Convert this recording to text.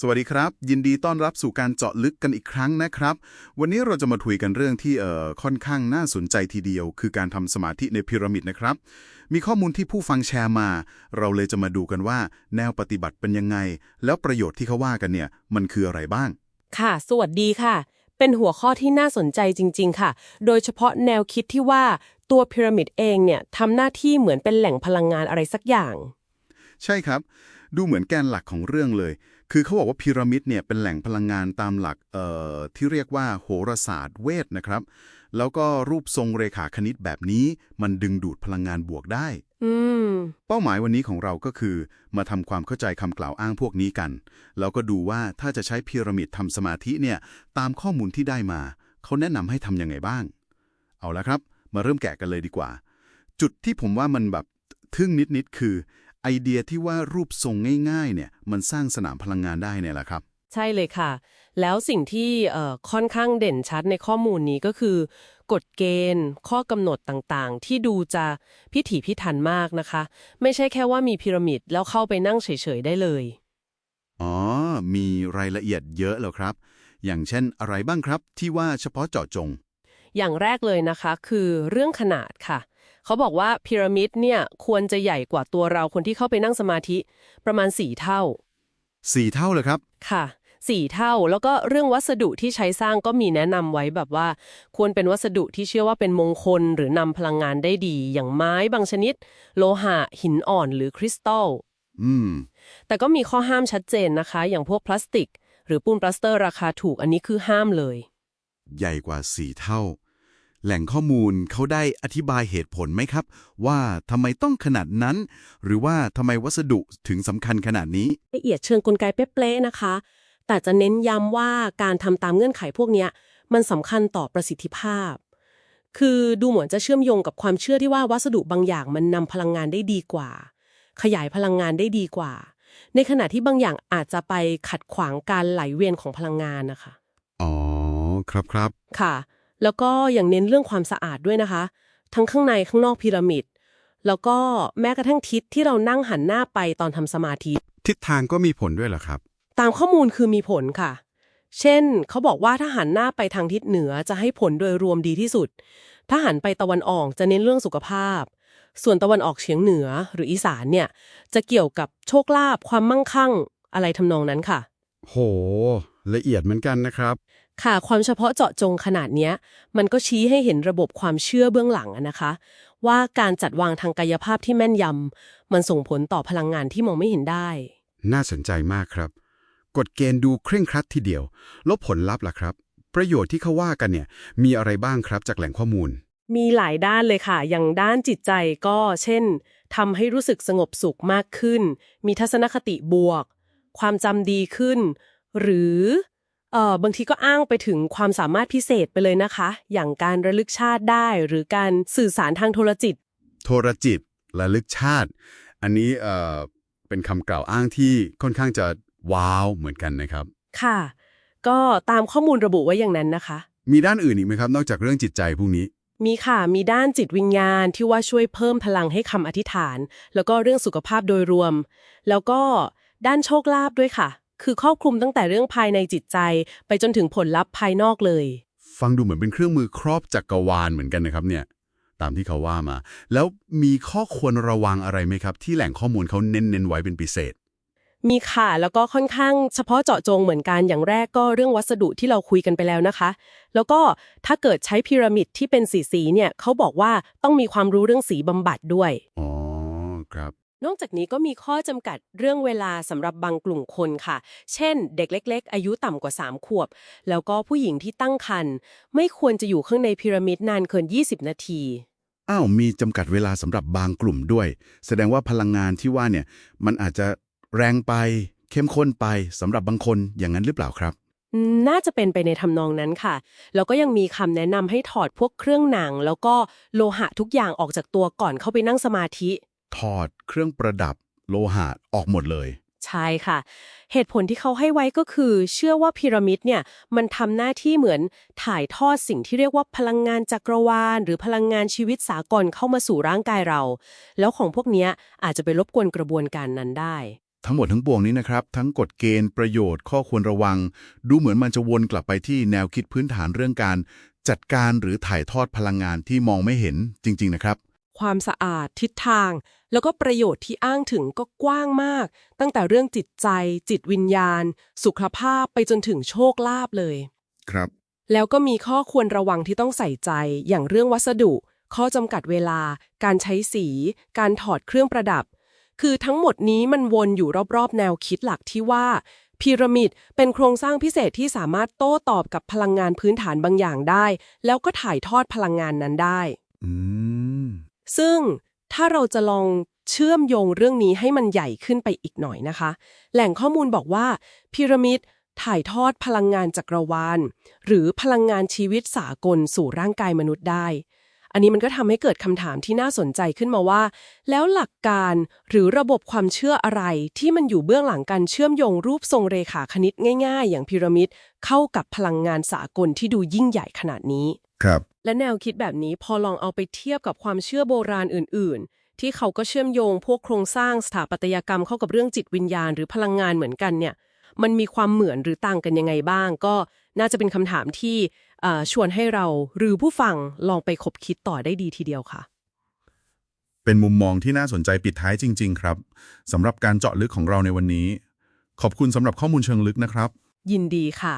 สวัสดีครับ ยินดีต้อนรับสู่การเจาะลึกกันอีกครั้งนะครับ วันนี้เราจะมาคุยกันเรื่องที่เอ่อค่อนข้างน่าสนใจทีเดียว คือการทำสมาธิในพีระมิดนะครับ มีข้อมูลที่ผู้ฟังแชร์มา เราเลยจะมาดูกันว่า แนวปฏิบัติเป็นยังไง แล้วประโยชน์ที่เขาว่ากันเนี่ย มันคืออะไรบ้าง ค่ะ สวัสดีค่ะ เป็นหัวข้อที่น่าสนใจจริง ๆ ค่ะ โดยเฉพาะแนวคิดที่ว่าตัวพีระมิดเองเนี่ยทำหน้าที่เหมือนเป็นแหล่งพลังงานอะไรสักอย่าง ใช่ครับ ดูเหมือนแกนหลักของเรื่องเลย คือเขาบอกว่าพีระมิดเนี่ยเป็นแหล่งพลังงานตามหลักเอ่อที่เรียกว่าโหราศาสตร์เวทนะครับ แล้วก็รูปทรงเรขาคณิตแบบนี้ มันดึงดูดพลังงานบวกได้อืมเป้าหมายวันนี้ของเราก็คือ มาทำความเข้าใจคำกล่าวอ้างพวกนี้กัน แล้วก็ดูว่าถ้าจะใช้พีระมิดทำสมาธิเนี่ยตามข้อมูลที่ได้มา เขาแนะนำให้ทำยังไงบ้าง เอาละครับ มาเริ่มแกะกันเลยดีกว่า จุดที่ผมว่ามันแบบทึ่งนิดๆคือ ไอเดียที่ว่ารูปทรงง่ายๆเนี่ยมันสร้างสนามพลังงานได้เนี่ยแหละครับ ใช่เลยค่ะ แล้วสิ่งที่เอ่อค่อนข้างเด่นชัดในข้อมูลนี้ก็คือกฎเกณฑ์ ข้อกำหนดต่างๆ ที่ดูจะพิถีพิถันมากนะคะ ไม่ใช่แค่ว่ามีพีระมิดแล้วเข้าไปนั่งเฉยๆได้เลย อ๋อ มีรายละเอียดเยอะแล้วครับ อย่างเช่นอะไรบ้างครับที่ว่าเฉพาะเจาะจง อย่างแรกเลยนะคะคือเรื่องขนาดค่ะ เขาบอกว่าพีระมิดเนี่ยควรจะใหญ่กว่าตัวเราคนที่เข้าไปนั่งสมาธิประมาณ 4 เท่า สี่เท่าเลยครับ ค่ะสี่เท่า แล้วก็เรื่องวัสดุที่ใช้สร้างก็มีแนะนำไว้แบบว่า ควรเป็นวัสดุที่เชื่อว่าเป็นมงคลหรือนำพลังงานได้ดี อย่างไม้บางชนิด โลหะ หินอ่อนหรือคริสตัล อืม แต่ก็มีข้อห้ามชัดเจนนะคะ อย่างพวกพลาสติก หรือปูนปลาสเตอร์ราคาถูกอันนี้คือห้ามเลย ใหญ่กว่าสี่เท่า แหล่งข้อมูลเขาได้อธิบายเหตุผลไหมครับ ว่าทำไมต้องขนาดนั้น หรือว่าทำไมวัสดุถึงสำคัญขนาดนี้ ละเอียดเชิงกลไกเป๊ะๆนะคะ แต่จะเน้นย้ำว่าการทำตามเงื่อนไขพวกเนี้ยมันสำคัญต่อประสิทธิภาพ คือดูเหมือนจะเชื่อมโยงกับความเชื่อที่ว่าวัสดุบางอย่างมันนำพลังงานได้ดีกว่า ขยายพลังงานได้ดีกว่า ในขณะที่บางอย่างอาจจะไปขัดขวางการไหลเวียนของพลังงานนะคะ อ๋อ ครับครับ ค่ะ แล้วก็อย่างเน้นเรื่องความสะอาดด้วยนะคะ ทั้งข้างในข้างนอกพีระมิด แล้วก็แม้กระทั่งทิศที่เรานั่งหันหน้าไปตอนทำสมาธิ ทิศทางก็มีผลด้วยเหรอครับ ตามข้อมูลคือมีผลค่ะ เช่น เขาบอกว่าถ้าหันหน้าไปทางทิศเหนือจะให้ผลโดยรวมดีที่สุด ถ้าหันไปตะวันออกจะเน้นเรื่องสุขภาพ ส่วนตะวันออกเฉียงเหนือหรืออีสานเนี่ยจะเกี่ยวกับโชคลาภความมั่งคั่ง อะไรทำนองนั้นค่ะ โห ละเอียดเหมือนกันนะครับ ค่ะ ความเฉพาะเจาะจงขนาดเนี้ย มันก็ชี้ให้เห็นระบบความเชื่อเบื้องหลังอะนะคะ ว่าการจัดวางทางกายภาพที่แม่นยำมันส่งผลต่อพลังงานที่มองไม่เห็นได้ น่าสนใจมากครับ กฎเกณฑ์ดูเคร่งครัดทีเดียว แลบผลลัพธ์ล่ะครับ ประโยชน์ที่เขาว่ากันเนี่ย มีอะไรบ้างครับจากแหล่งข้อมูล มีหลายด้านเลยค่ะ อย่างด้านจิตใจก็เช่นทำให้รู้สึกสงบสุขมากขึ้น มีทัศนคติบวก ความจำดีขึ้น หรือ เอ่อบางทีก็อ้างไปถึงความสามารถพิเศษไปเลยนะคะ อย่างการระลึกชาติได้หรือการสื่อสารทางโทรจิต โทรจิตระลึกชาติ อันนี้เอ่อเป็นคำกล่าวอ้างที่ค่อนข้างจะว้าวเหมือนกันนะครับ ค่ะ ก็ตามข้อมูลระบุไว้อย่างนั้นนะคะ มีด้านอื่นอีกไหมครับ นอกจากเรื่องจิตใจพวกนี้ มีค่ะ มีด้านจิตวิญญาณที่ว่าช่วยเพิ่มพลังให้คำอธิษฐาน แล้วก็เรื่องสุขภาพโดยรวม แล้วก็ด้านโชคลาภด้วยค่ะ คือครอบคลุมตั้งแต่เรื่องภายในจิตใจ ไปจนถึงผลลัพธ์ภายนอกเลย ฟังดูเหมือนเป็นเครื่องมือครอบจักรวาลเหมือนกันนะครับเนี่ย ตามที่เขาว่ามา แล้วมีข้อควรระวังอะไรไหมครับ ที่แหล่งข้อมูลเขาเน้นๆไว้เป็นพิเศษ มีค่ะ แล้วก็ค่อนข้างเฉพาะเจาะจงเหมือนกันอย่างแรกก็เรื่องวัสดุที่เราคุยกันไปแล้วนะคะ แล้วก็ถ้าเกิดใช้พีระมิดที่เป็นสีสีๆเนี่ยเขาบอกว่าต้องมีความรู้เรื่องสีบำบัดด้วยอ๋อครับ นอกจากนี้ก็มีข้อจำกัดเรื่องเวลาสำหรับบางกลุ่มคนค่ะ เช่น เด็กเล็ก ๆ อายุต่ำกว่า 3 ขวบ แล้วก็ผู้หญิงที่ตั้งครรภ์ไม่ควรจะอยู่ข้างในพีระมิดนานเกิน 20 นาทีอ้าวมีจำกัดเวลาสำหรับบางกลุ่มด้วย แสดงว่าพลังงานที่ว่าเนี่ยมันอาจจะแรงไป เข้มข้นไปสำหรับบางคนอย่างนั้นหรือเปล่าครับ น่าจะเป็นไปในทำนองนั้นค่ะ แล้วก็ยังมีคำแนะนำให้ถอดพวกเครื่องหนัง แล้วก็โลหะทุกอย่างออกจากตัวก่อนเข้าไปนั่งสมาธิ ถอดเครื่องประดับโลหะออกหมดเลย ใช่ค่ะ เหตุผลที่เขาให้ไว้ก็คือ เชื่อว่าพีระมิดเนี่ยมันทำหน้าที่เหมือนถ่ายทอดสิ่งที่เรียกว่าพลังงานจักรวาล หรือพลังงานชีวิตสากลเข้ามาสู่ร่างกายเรา แล้วของพวกเนี้ยอาจจะไปรบกวนกระบวนการนั้นได้ ทั้งหมดทั้งปวงนี้นะครับ ทั้งกฎเกณฑ์ประโยชน์ข้อควรระวัง ดูเหมือนมันจะวนกลับไปที่แนวคิดพื้นฐานเรื่องการ จัดการหรือถ่ายทอดพลังงานที่มองไม่เห็นจริง ๆ นะครับ ความสะอาด ทิศทาง แล้วก็ประโยชน์ที่อ้างถึงก็กว้างมาก ตั้งแต่เรื่องจิตใจ จิตวิญญาณ สุขภาพไปจนถึงโชคลาภเลย ครับ แล้วก็มีข้อควรระวังที่ต้องใส่ใจอย่างเรื่องวัสดุ ข้อจำกัดเวลา การใช้สี การถอดเครื่องประดับ คือทั้งหมดนี้มันวนอยู่รอบๆ แนวคิดหลักที่ว่าพีระมิดเป็นโครงสร้างพิเศษที่สามารถโต้ตอบกับพลังงานพื้นฐานบางอย่างได้ แล้วก็ถ่ายทอดพลังงานนั้นได้ อืม ซึ่งถ้าเราจะลองเชื่อมโยงเรื่องนี้ให้มันใหญ่ขึ้นไปอีกหน่อยนะคะ แหล่งข้อมูลบอกว่าพีระมิดถ่ายทอดพลังงานจักรวาล หรือพลังงานชีวิตสากลสู่ร่างกายมนุษย์ได้ อันนี้มันก็ทำให้เกิดคำถามที่น่าสนใจขึ้นมาว่า แล้วหลักการหรือระบบความเชื่ออะไรที่มันอยู่เบื้องหลังการเชื่อมโยงรูปทรงเรขาคณิตง่าย ๆ อย่างพีระมิดเข้ากับพลังงานสากลที่ดูยิ่งใหญ่ขนาดนี้ ครับ และแนวคิดแบบนี้พอลองเอาไปเทียบกับความเชื่อโบราณอื่น ๆ ที่เขาก็เชื่อมโยงพวกโครงสร้างสถาปัตยกรรมเข้ากับเรื่องจิตวิญญาณหรือพลังงานเหมือนกันเนี่ย มันมีความเหมือนหรือต่างกันยังไงบ้าง ก็น่าจะเป็นคำถามที่ชวนให้เราหรือผู้ฟังลองไปคบคิดต่อได้ดีทีเดียวค่ะ เป็นมุมมองที่น่าสนใจปิดท้ายจริง ๆ ครับสำหรับการเจาะลึกของเราในวันนี้ ขอบคุณสำหรับข้อมูลเชิงลึกนะครับ ยินดีค่ะ